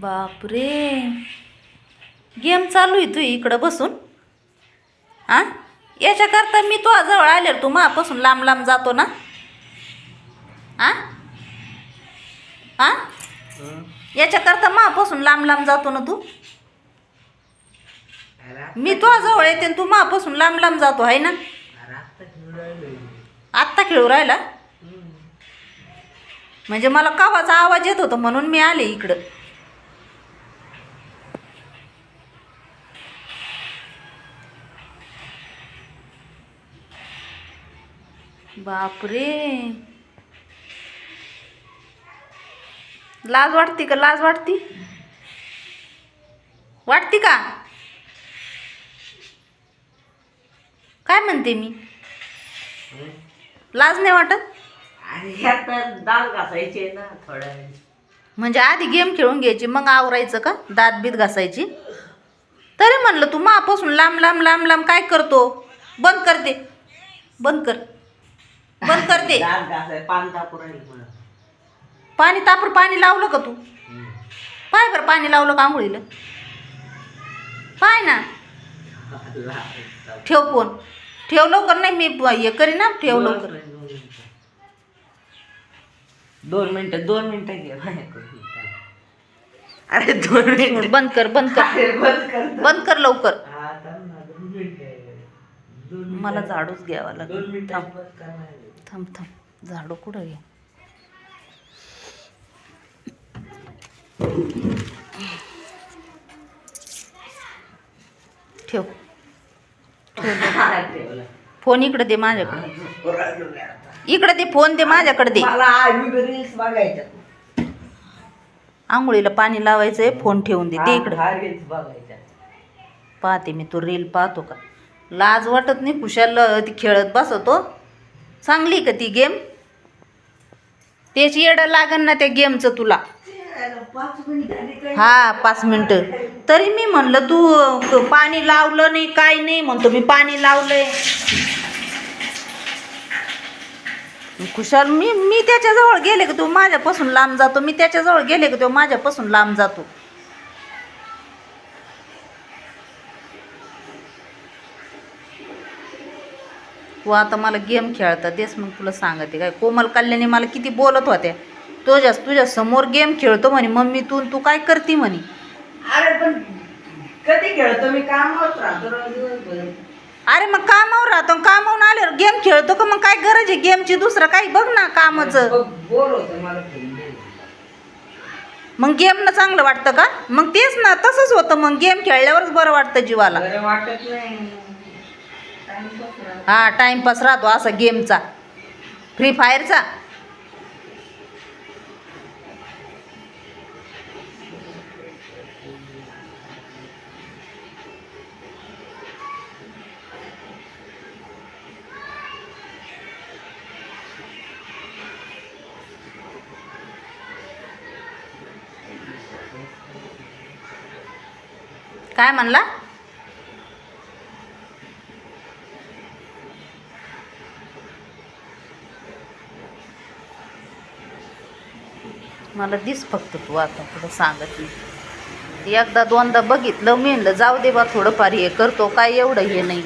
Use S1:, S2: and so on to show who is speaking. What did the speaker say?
S1: बापरे. गेम चालू आहे तू इकडं बसून. आ? याच्याकरता मी तो जवळ आले तू मापासून लांब लांब जातो ना. आ? आ? याच्याकरता मापासून लांब लांब जातो ना तू. मी तो जवळ येते तू मापासून लांब लांब जातो आहे ना? आत्ता खेळू राहिला? म्हणजे मला कावाचा आवाज येत होता म्हणून मी आले इकडं. बापरे. लाज वाटते का? लाज वाटती? वाटती का? काय म्हणते मी? लाज नाही वाटत?
S2: दाल घासायचे ना थोड्या
S1: म्हणजे आधी गेम खेळून घ्यायची मग आवरायचं का? दात बीत घासायची. तरी म्हणलं तू मापासून लांब लांब लांब लांब काय करतो? बंद करते बंद कर. बंद करते.
S2: घासाय पान राहील
S1: पाणी तापर पाणी लावलं का तू? पाय बरं पाणी लावलं का आंघोळीला? पाय ना. ठेव फोन. ठेव लवकर नाही मी ब- हे करी ना ठेव लवकर.
S2: दोन मिनिटं. दोन मिनिटं घे अरे दोन मिनिटं.
S1: बंद कर बंद कर.
S2: अरे बंद कर
S1: बंद कर लवकर.
S2: हा, थांब ना, दोन मिनिटं. दोन मिनिटं.
S1: मला झाडूच घ्यावा
S2: दोन
S1: लागेल
S2: मिनिटं
S1: थांब.
S2: बंद करणार.
S1: थांब थांब. झाडू कुठं घे ठेव. फोन इकडे दे माझ्याकडे. इकडे दे फोन दे माझ्याकडे दे. आंघोळीला पाणी लावायचंय फोन ठेवून दे ते इकडे. पाहते मी तो रील पाहतो का? लाज वाटत नाही कुशाल ती खेळत बसतो. चांगली का ती गेम? तेच येडं लागन ना त्या गेमचं तुला. हा पाच मिनटं. तरी मी म्हणलं तू पाणी लावलं नाही काय नाही म्हणतो मी पाणी लावलंय. खुशाल मी मी त्याच्याजवळ गेले का तू? माझ्यापासून लांब जातो. मी त्याच्याजवळ गेले का तो? माझ्यापासून लांब जातो. तू आता मला गेम खेळता तेच मग तुला सांगते काय. कोमल कल्याणी मला किती बोलत होत्या. तुझ्या तुझ्या समोर गेम खेळतो म्हणे मम्मी तू तू काय करती म्हणे.
S2: अरे पण कधी खेळतो? मी कामावर राहतो रोज दिवसभर.
S1: अरे मग कामावर राहतो कामावून आल्यावर गेम खेळतो का? मग काय गरज आहे गेमची? दुसरं काही बघ ना कामाचं.
S2: बोर होतं मला खेळून.
S1: मग गेमनं चांगलं वाटतं का? मग तेच ना तसंच होतं. मग गेम खेळल्यावरच बरं वाटतं जीवाला.
S2: बरं वाटत नाही.
S1: हा टाइमपास राहतो असा गेमचा. फ्री फायरचा काय म्हणला? मला दिस फक्त तू आता पुढं सांगत नाही. एकदा दोनदा बघितलं मी म्हणलं जाऊ दे बा थोडंफार हे करतो काय एवढं हे नाही.